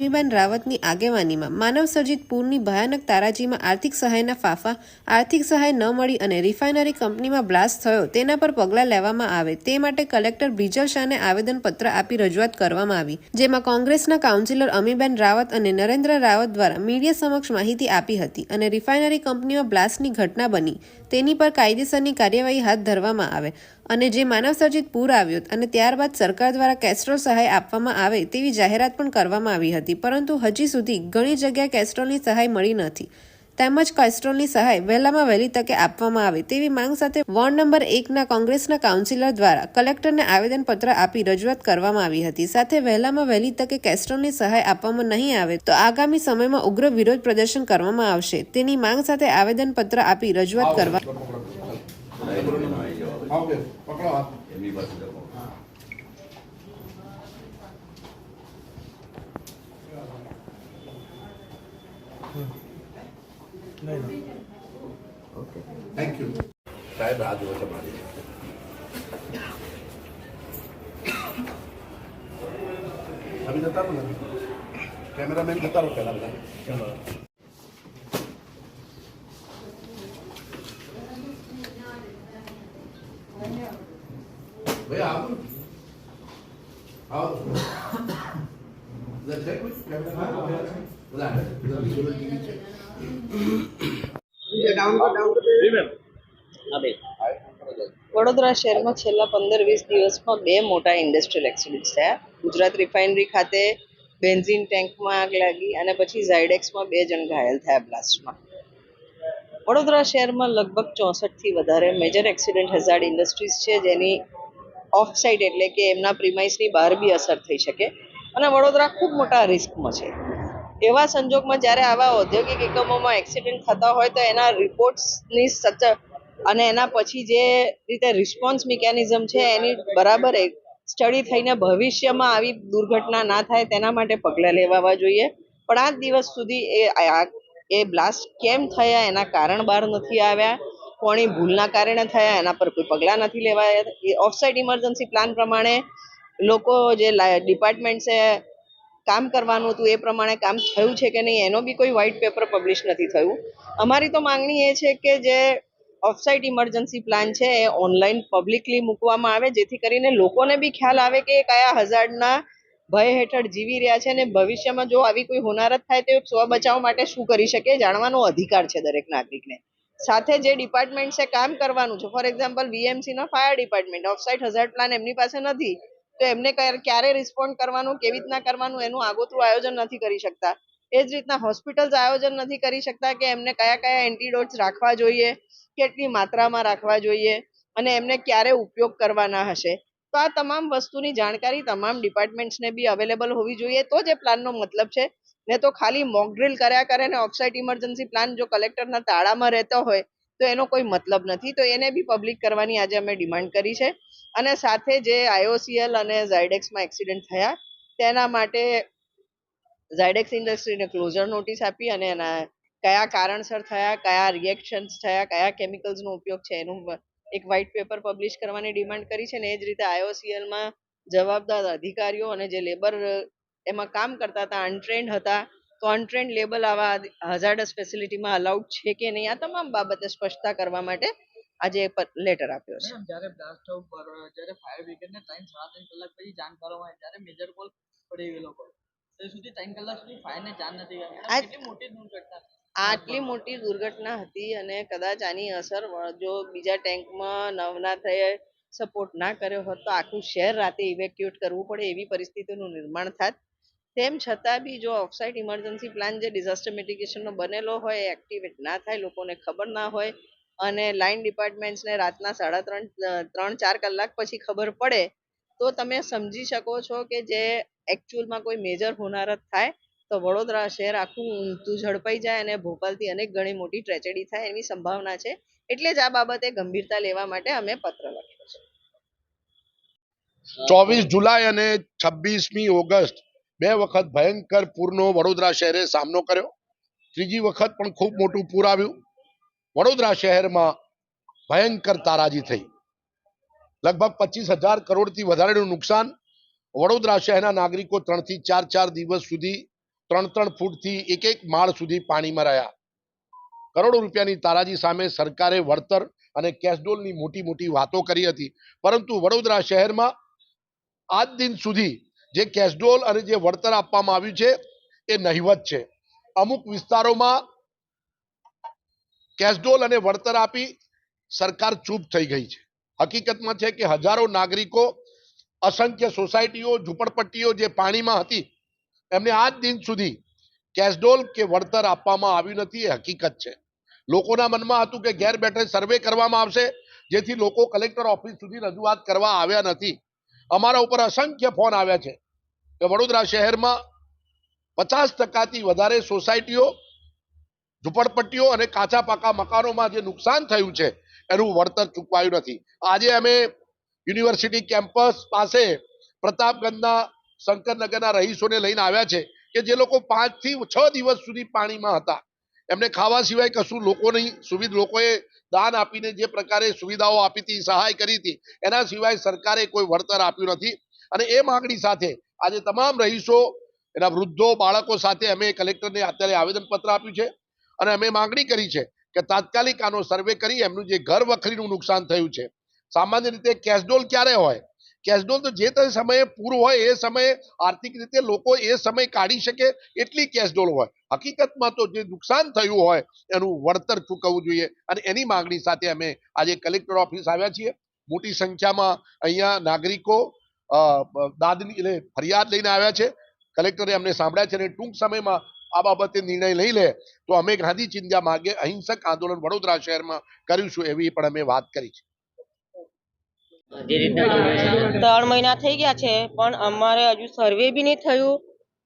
લક્ષ્મીબેન રાવતની આગેવાનીમાં માનવ સર્જિત પૂરની ભયાનક તારાજીમાં આર્થિક સહાયના ફાફા, આર્થિક સહાય ન મળી અને રિફાઇનરી કંપનીમાં બ્લાસ્ટ થયો, તેના પર પગલાં લેવામાં આવે, તે માટે કલેક્ટર બ્રિજલ શાહને આવેદનપત્ર આપી રજૂઆત કરવામાં આવી, જેમાં કોંગ્રેસના કાઉન્સિલર અમીબેન રાવત અને નરેન્દ્ર રાવત દ્વારા મીડિયા સમક્ષ માહિતી આપી હતી અને રિફાઇનરી કંપનીમાં બ્લાસ્ટની ઘટના બની, તેની પર કાયદેસરની કાર્યવાહી હાથ ધરવામાં આવે. અને જે માનવસર્જિત પૂર આવ્યું અને ત્યારબાદ સરકાર દ્વારા કેસ્ટ્રોલ સહાય આપવામાં આવે તેવી જાહેરાત પણ કરવામાં આવી હતી. પરંતુ હજી સુધી ઘણી જગ્યાએ કેસ્ટ્રોલની સહાય મળી નથી. તેમજ કેસ્ટ્રોલની સહાય વહેલામાં વહેલી તકે આપવામાં આવે તેવી માંગ સાથે વોર્ડ નંબર એકના કોંગ્રેસના કાઉન્સિલર દ્વારા કલેક્ટરને આવેદનપત્ર આપી રજૂઆત કરવામાં આવી હતી. સાથે વહેલામાં વહેલી તકે કેસ્ટ્રોલની સહાય આપવામાં નહીં આવે તો આગામી સમયમાં ઉગ્ર વિરોધ પ્રદર્શન કરવામાં આવશે. તેની માંગ સાથે આવેદનપત્ર આપી રજૂઆત કરવા Okay, pakalo ha. Yan, may basa Thank you. Vadodara શહેરમાં છેલ્લા પંદર વીસ દિવસમાં બે મોટા ઇન્ડસ્ટ્રીયલ એક્સિડન્ટ થયા. ગુજરાત રિફાઇનરી ખાતે બેન્ઝિન ટેન્કમાં આગ લાગી અને પછી ઝાયડેક્સમાં બે જણ ઘાયલ થયા બ્લાસ્ટમાં વડોદરા શહેરમાં લગભગ ચોસઠથી વધારે મેજર એક્સિડન્ટ હઝાર્ડ ઇન્ડસ્ટ્રીઝ છે, જેની ઓફ સાઇડ એટલે કે એમના પ્રિમાઇસની બહાર બી અસર થઈ શકે. અને વડોદરા ખૂબ મોટા રિસ્કમાં છે. એવા સંજોગમાં જ્યારે આવા ઔદ્યોગિક એકમોમાં એક્સિડન્ટ થતા હોય તો એના રિપોર્ટ્સની સચ અને એના પછી જે રીતે રિસ્પોન્સ મિકેનિઝમ છે એની બરાબર સ્ટડી થઈને ભવિષ્યમાં આવી દુર્ઘટના ના થાય તેના માટે પગલાં લેવાવા જોઈએ. પણ આ દિવસ સુધી એ એ બ્લાસ્ટ કેમ થયા એના કારણ બહાર નથી આવ્યા. કોની ભૂલના કારણે થયા, એના પર કોઈ પગલાં નથી લેવાયા. એ ઓફસાઇટ ઇમરજન્સી પ્લાન પ્રમાણે લોકો જે ડિપાર્ટમેન્ટ છે, કામ કરવાનું હતું એ પ્રમાણે કામ થયું છે કે નહીં, એનો બી કોઈ વ્હાઇટ પેપર પબ્લિશ નથી થયું. અમારી તો માંગણી એ છે કે જે ઓફસાઇટ ઇમરજન્સી પ્લાન છે એ ઓનલાઈન પબ્લિકલી મૂકવામાં આવે, જેથી કરીને લોકોને બી ખ્યાલ આવે કે એ કયા હઝાર્ડના ભય હેઠળ જીવી રહ્યા છે અને ભવિષ્યમાં જો આવી કોઈ હોનારત થાય તો સ્વ બચાવ માટે શું કરી શકે જાણવાનો અધિકાર છે દરેક નાગરિકને. સાથે જે ડિપાર્ટમેન્ટ છે કામ કરવાનું છે. For example VMC no fire department offsite hazard plan એમની પાસે નથી. તો એમને ક્યારે- ક્યારે રિસ્પોન્ડ કરવાનું, કેવી રીતના કરવાનું, એનું આગોતરું આયોજન નથી કરી શકતા. એ જ રીતના હોસ્પિટલ્સ આયોજન નથી કરી શકતા કે એમને કયા કયા એન્ટીડોટ્સ રાખવા જોઈએ, કેટલી માત્રામાં રાખવા જોઈએ અને એમને ક્યારે ઉપયોગ કરવાના હશે. તો આ તમામ વસ્તુની જાણકારી તમામ ડિપાર્ટમેન્ટ્સને બી અવેલેબલ હોવી જોઈએ. તો જ એ પ્લાનનો મતલબ છે. ને તો ખાલી મોક ડ્રિલ કર્યા કરે ને ઓફસાઇટ ઇમરજન્સી પ્લાન જો કલેક્ટરના તાળામાં રહેતો હોય, તો એનો કોઈ મતલબ નથી. તો એને બી પબ્લિક કરવાની આજે અમે ડિમાન્ડ કરી છે. અને સાથે જે આઈઓસીએલ અને ઝાયડેક્સમાં એક્સિડન્ટ થયા, તેના માટે ઝાયડેક્સ ઇન્ડસ્ટ્રીને ક્લોઝર નોટિસ આપી અને એના કયા કારણસર થયા, કયા રિએક્શન્સ થયા, કયા કેમિકલ્સનો ઉપયોગ છે એનું એક વ્હાઇટ પેપર પબ્લિશ કરવાની ડિમાન્ડ કરી છે ને એ જ રીતે આઈઓસીએલમાં જવાબદાર અધિકારીઓ અને જે લેબર એમાં કામ કરતા હતા અનટ્રેન્ડ હતા તો અનટ્રેન્ડ લેબલ આવા હઝાર્ડસ ફેસિલિટીમાં અલાઉડ છે કે નહીં આ તમામ બાબતે સ્પષ્ટતા કરવા માટે આજે લેટર આપ્યો છે. જ્યારે બ્લાસ્ટ આઉટ પર જ્યારે ફાયર બ્રિગેડને ત્રણ સાડા ત્રણ કલાક પછી જાણ કરવામાં આવી ત્યારે મેજર કોલ પડી ગયેલો તે સુધી ત્રણ કલાક સુધી ફાયરને જાણ નથી કરી. આ- મોટી દુર્ઘટના. આટલી મોટી દુર્ઘટના હતી અને કદાચ આની અસર જો બીજા ટેન્કમાં નવના થયે સપોર્ટ ના કર્યો હોત તો આખું શહેર રાતે ઇવેક્યુએટ કરવું પડે એવી પરિસ્થિતિનું નિર્માણ થાત. તેમ છતાં બી જો ઓફસાઇટ ઇમરજન્સી પ્લાન જે ડિઝાસ્ટર મિટિગેશનનો બનેલો હોય એ એક્ટિવેટ ના થાય લોકોને ખબર ના હોય અને લાઇન ડિપાર્ટમેન્ટ્સને રાતના સાડા ત્રણ ત્રણ ચાર કલાક પછી ખબર પડે તો તમે સમજી શકો છો કે જે એકચ્યુઅલમાં કોઈ મેજર હોનારત થાય તો વડોદરા શહેર આખું ઊંધું ઝડપાઈ જાય અને ભોપાલથી અનેક ગણી મોટી ટ્રેજેડી થાય એની સંભાવના છે. એટલે જ આ બાબતે ગંભીરતા લેવા માટે અમે પત્ર લખ્યો છે. ચોવીસ જુલાઈ અને છવ્વીસમી ઓગસ્ટ બે વખત ભયંકર પૂરનો વડોદરા શહેરે સામનો કર્યો. ત્રીજી વખત પણ ખૂબ મોટું પૂર આવ્યું. વડોદરા શહેરમાં ભયંકર તારાજી થઈ. લગભગ પચીસ હજાર કરોડથી વધારેનું નુકસાન વડોદરા શહેરના નાગરિકો ત્રણથી ચાર ચાર દિવસ સુધી ત્રણ ત્રણ ફૂટથી એક એક માળ સુધી પાણીમાં રહ્યા. કરોડો રૂપિયાની તારાજી સામે સરકારે વળતર અને કેશડોલની મોટી મોટી વાતો કરી હતી. પરંતુ વડોદરા શહેરમાં આજ દિન સુધી જે કેશડોલ અને જે વળતર આપવામાં આવ્યું છે, એ નહિવત છે. અમુક વિસ્તારોમાં કેશડોલ અને વળતર આપી સરકાર ચૂપ થઈ ગઈ છે. હકીકતમાં છે કે હજારો નાગરિકો, અસંખ્ય સોસાયટીઓ, ઝૂંપડપટ્ટીઓ જે પાણીમાં હતી એમને આજ દિન સુધી કેશડોલ કે વળતર આપવામાં આવ્યું નથી, એ હકીકત છે. લોકોના મનમાં હતું કે ઘેર બેઠે સર્વે કરવામાં આવશે, જેથી લોકો કલેક્ટર ઓફિસ સુધી રજૂઆત કરવા આવ્યા નથી. અમારા ઉપર અસંખ્ય ફોન આવ્યા છે કે વડોદરા શહેરમાં પચાસ ટકાથી વધારે સોસાયટીઓ, ઝૂંપડપટ્ટીઓ અને કાચા પાકા મકાનોમાં જે નુકસાન થયું છે, એનું વળતર ચૂકવાયું નથી. આજે અમે યુનિવર્સિટી કેમ્પસ પાસે પ્રતાપગંજના શંકરનગરના રહીશોને લઈને આવ્યા છે કે જે લોકો પાંચથી છ દિવસ સુધી પાણીમાં હતા. એમને ખાવા સિવાય કશું લોકો નહીં, સુવિધા લોકોએ દાન આપીને જે પ્રકારે સુવિધાઓ આપી હતી, સહાય કરી હતી, એના સિવાય સરકારે કોઈ વળતર આપ્યું નથી. અને એ માંગણી સાથે આજે તમામ રહીશો, એના વૃદ્ધો, બાળકો સાથે અમે કલેક્ટરને અત્યારે આવેદનપત્ર આપ્યું છે. અને અમે માંગણી કરી છે કે તાત્કાલિક આનો સર્વે કરી એમનું જે ઘર વખરીનું નુકસાન થયું છે. સામાન્ય રીતે કેશડોલ ક્યારે હોય? કેશડોલ તો જે તે સમયે પૂરું હોય એ સમયે આર્થિક રીતે લોકો એ સમય કાઢી શકે એટલી કેશડોલ હોય. હકીકતમાં તો જે નુકસાન થયું હોય એનું વળતર ચૂકવવું જોઈએ અને એની માંગણી સાથે અમે આજે કલેક્ટર ઓફિસ આવ્યા છીએ. મોટી સંખ્યામાં અહીંયા નાગરિકો દાદની એટલે ફરિયાદ લઈને આવ્યા છે. કલેક્ટરે અમને સાંભળ્યા છે અને ટૂંક સમયમાં આ બાબતે નિર્ણય લઈ લે તો અમે ગાંધી ચિંધ્યા માર્ગે અહિંસક આંદોલન વડોદરા શહેરમાં કરીશું એવી પણ અમે વાત કરી છે. ત્રણ મહિના થઈ ગયા છે પણ અમારે હજુ સર્વે બી નહીં થયું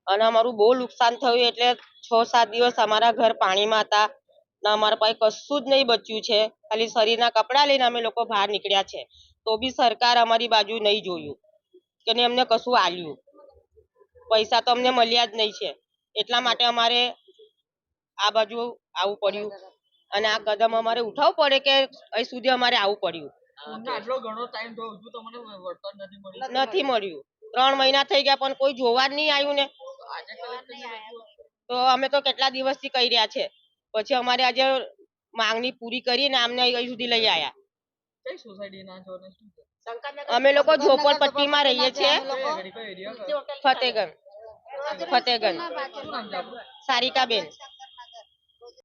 અને અમારું બહુ નુકસાન થયું એટલે છ સાત દિવસ અમારા ઘર પાણીમાં હતા ને અમારા પાસે કશું જ નહીં બચ્યું છે. ખાલી શરીરના કપડાં લઈને અમે લોકો બહાર નીકળ્યા છે. તો બી સરકાર અમારી બાજુ નહીં જોયું કે નહીં અમને કશું આલ્યું. પૈસા તો અમને મળ્યા જ નહીં છે. એટલા માટે અમારે આ બાજુ આવવું પડ્યું. અને આ કદમ અમારે ઉઠાવવું પડે કે અહીં સુધી અમારે આવવું પડ્યું. આટલો ઘણો ટાઈમ થયો હજુ તમને વળતર નથી મળ્યું. નથી મળ્યું. ત્રણ મહિના થઈ ગયા પણ કોઈ જોવા જ નહીં આવ્યું ને. તો અમે તો કેટલા દિવસથી કહી રહ્યા છે. પછી અમારે આજે માંગણી પૂરી કરીને અમને અહીં સુધી લઈ આવ્યા કઈ સોસાયટીના છો ને અમે લોકો ઝોપડપટ્ટીમાં રહીએ છીએ. ફતેગંજ. ફતેગંજ. સારિકાબેન.